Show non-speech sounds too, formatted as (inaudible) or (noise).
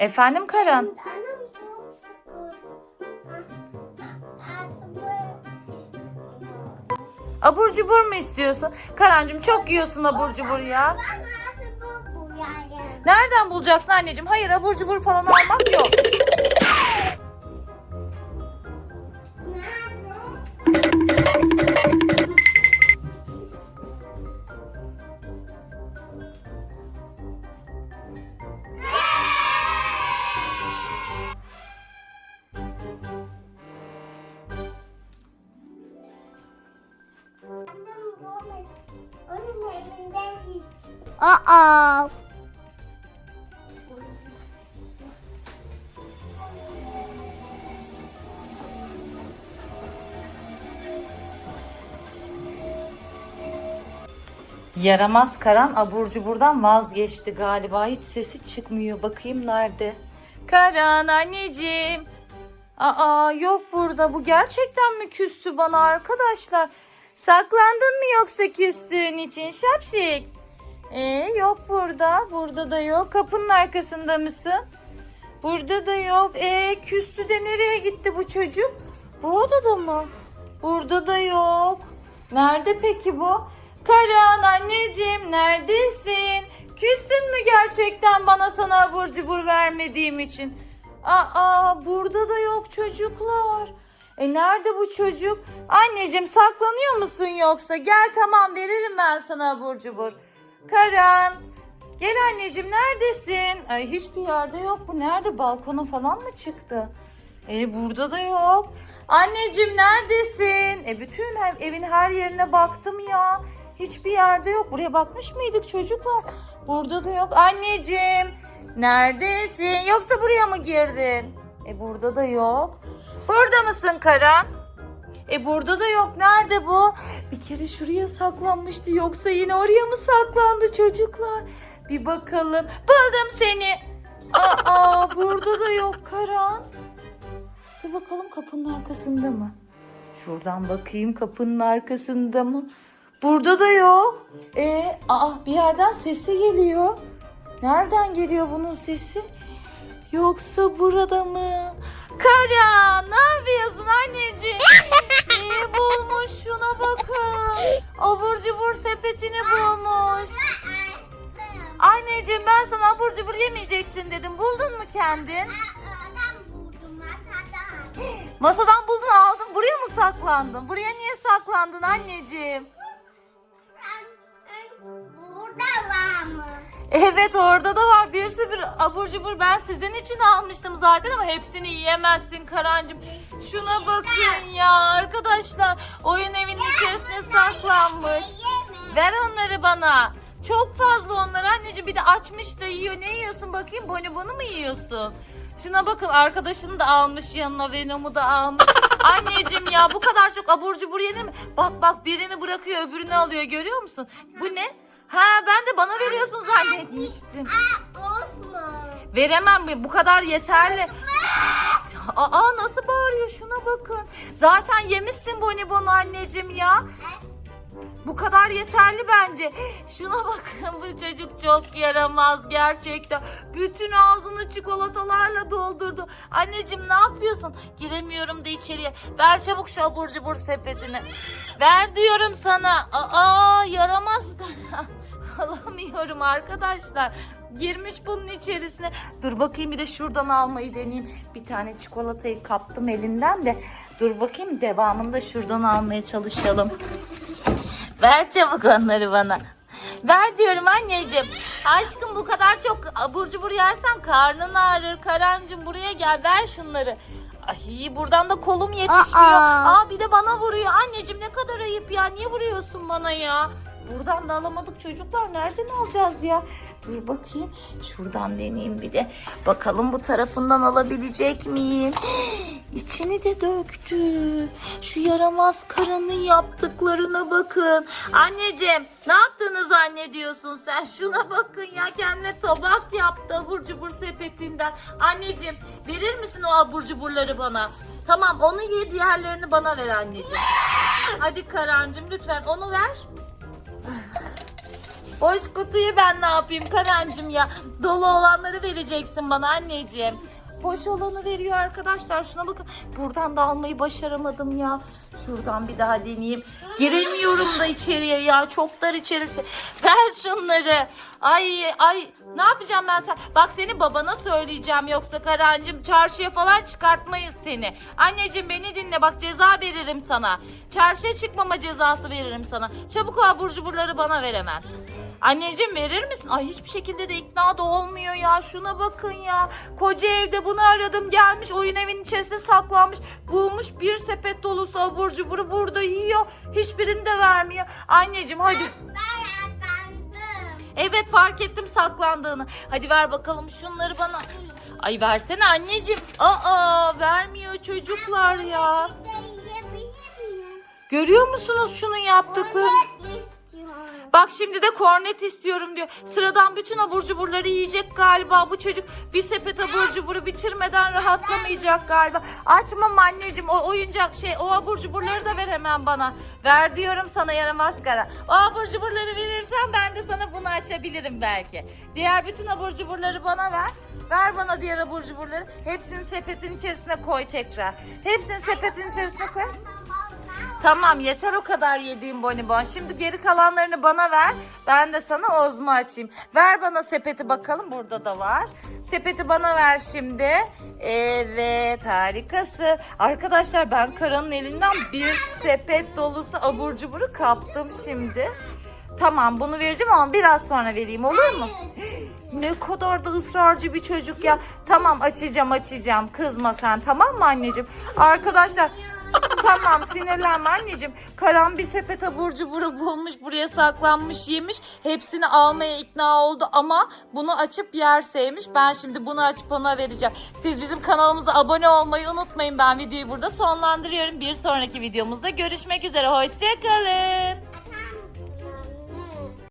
Efendim Karan? Abur cubur mu istiyorsun? Karancığım çok yiyorsun abur cubur ya. Nereden bulacaksın anneciğim? Hayır abur cubur falan almak yok. Aa. Yaramaz Karan abur cuburdan vazgeçti galiba. Hiç sesi çıkmıyor. Bakayım nerede? Karan anneciğim. Aa yok burada. Bu gerçekten mi küstü bana arkadaşlar? Saklandın mı yoksa küstüğün için şapşik? Ee, yok burada. Burada da yok. Kapının arkasında mısın? Burada da yok. Ee, küstü de nereye gitti bu çocuk? Bu odada mı? Burada da yok. Nerede peki bu? Karan anneciğim neredesin? Küstün mü gerçekten bana sana abur cubur vermediğim için? Aa burada da yok çocuklar. E nerede bu çocuk? Anneciğim saklanıyor musun yoksa? Gel tamam veririm ben sana abur cubur. Karan gel anneciğim neredesin? Ay hiçbir yerde yok bu. Nerede balkona falan mı çıktı? E burada da yok. Anneciğim neredesin? E bütün ev, evin her yerine baktım ya. Hiçbir yerde yok. Buraya bakmış mıydık çocuklar? Burada da yok. Anneciğim neredesin? Yoksa buraya mı girdin? E burada da yok. Burada mısın Karan? E burada da yok. Nerede bu? Bir kere şuraya saklanmıştı. Yoksa yine oraya mı saklandı çocuklar? Bir bakalım. Buldum seni. Aa burada da yok Karan. Bir bakalım kapının arkasında mı? Şuradan bakayım kapının arkasında mı? Burada da yok. E, aa bir yerden sesi geliyor. Nereden geliyor bunun sesi? Yoksa burada mı? Kara ne yapıyorsun anneciğim? (laughs) İyi bulmuş şuna bakın. Abur cubur sepetini bulmuş. Anneciğim ben sana abur cubur yemeyeceksin dedim. Buldun mu kendin? Masadan. (gasps) Masadan buldun aldın. Buraya mı saklandın? Buraya niye saklandın anneciğim? Evet orada da var bir sürü abur cubur ben sizin için almıştım zaten ama hepsini yiyemezsin Karancığım. Şuna bakın ya arkadaşlar oyun evinin içerisine saklanmış. Ver onları bana. Çok fazla onlar anneciğim bir de açmış da yiyor. Ne yiyorsun bakayım bonibonu mu yiyorsun? Şuna bakın arkadaşını da almış yanına Venom'u da almış. (laughs) Anneciğim ya bu kadar çok abur cubur yenir mi? Bak bak birini bırakıyor öbürünü alıyor görüyor musun? Bu ne? Ha ben de bana veriyorsun zannetmiştim. Veremem bu kadar yeterli. Aa nasıl bağırıyor şuna bakın. Zaten yemişsin bonibonu anneciğim ya. Bu kadar yeterli bence. Şuna bakın bu çocuk çok yaramaz gerçekten. Bütün ağzını çikolatalarla doldurdu. Anneciğim ne yapıyorsun? Giremiyorum da içeriye. Ver çabuk şu abur cubur sepetini. Ver diyorum sana. Aa yaramaz. Alamıyorum arkadaşlar. Girmiş bunun içerisine. Dur bakayım bir de şuradan almayı deneyeyim. Bir tane çikolatayı kaptım elinden de. Dur bakayım devamında şuradan almaya çalışalım. Ver çabuk onları bana. Ver diyorum anneciğim. Aşkım bu kadar çok abur cubur yersen karnın ağrır. Karancığım buraya gel ver şunları. Ay buradan da kolum yetişmiyor. Aa. Aa bir de bana vuruyor. Anneciğim ne kadar ayıp ya. Niye vuruyorsun bana ya? Buradan da alamadık çocuklar. Nereden alacağız ya? Dur bakayım. Şuradan deneyeyim bir de. Bakalım bu tarafından alabilecek miyim? (gasps) İçini de döktü. Şu yaramaz karanın yaptıklarına bakın. Anneciğim ne yaptığını zannediyorsun sen? Şuna bakın ya kendine tabak yaptı abur cubur sepetinden. Anneciğim verir misin o abur cuburları bana? Tamam onu ye diğerlerini bana ver anneciğim. (laughs) Hadi Karancığım lütfen onu ver. Boş kutuyu ben ne yapayım Karancığım ya? Dolu olanları vereceksin bana anneciğim. Boş olanı veriyor arkadaşlar. Şuna bakın. Buradan da almayı başaramadım ya. Şuradan bir daha deneyeyim. Giremiyorum da içeriye ya. Çok dar içerisi. Ver şunları. Ay ay ne yapacağım ben sen? Bak seni babana söyleyeceğim yoksa Karancığım çarşıya falan çıkartmayız seni. Anneciğim beni dinle bak ceza veririm sana. Çarşıya çıkmama cezası veririm sana. Çabuk o abur cuburları bana ver hemen. Anneciğim verir misin? Ay hiçbir şekilde de ikna da olmuyor ya. Şuna bakın ya. Koca evde bunu aradım gelmiş oyun evinin içerisinde saklanmış. Bulmuş bir sepet dolusu abur cuburu burada yiyor. Hiçbirini de vermiyor. Anneciğim hadi. Ben yakandım. Evet fark ettim saklandığını. Hadi ver bakalım şunları bana. Ay versene anneciğim. Aa vermiyor çocuklar ya. Görüyor musunuz şunun yaptıklarını? Bak şimdi de kornet istiyorum diyor. Sıradan bütün abur cuburları yiyecek galiba bu çocuk. Bir sepet abur cuburu bitirmeden rahatlamayacak galiba. Açmam anneciğim o oyuncak şey o abur cuburları da ver hemen bana. Ver diyorum sana yaramaz kara. O abur cuburları verirsen ben de sana bunu açabilirim belki. Diğer bütün abur cuburları bana ver. Ver bana diğer abur cuburları. Hepsini sepetin içerisine koy tekrar. Hepsini sepetin içerisine koy. Tamam yeter o kadar yediğim bonibon. Şimdi geri kalanlarını bana ver. Ben de sana ozma açayım. Ver bana sepeti bakalım. Burada da var. Sepeti bana ver şimdi. Evet harikası. Arkadaşlar ben Karan'ın elinden bir sepet dolusu abur cuburu kaptım şimdi. Tamam bunu vereceğim ama biraz sonra vereyim olur mu? (gasps) Ne kadar da ısrarcı bir çocuk ya. Tamam açacağım açacağım. Kızma sen tamam mı anneciğim? Arkadaşlar tamam sinirlenme anneciğim. Karan bir sepet abur cuburu bulmuş buraya saklanmış yemiş. Hepsini almaya ikna oldu ama bunu açıp yerseymiş. Ben şimdi bunu açıp ona vereceğim. Siz bizim kanalımıza abone olmayı unutmayın. Ben videoyu burada sonlandırıyorum. Bir sonraki videomuzda görüşmek üzere. Hoşçakalın.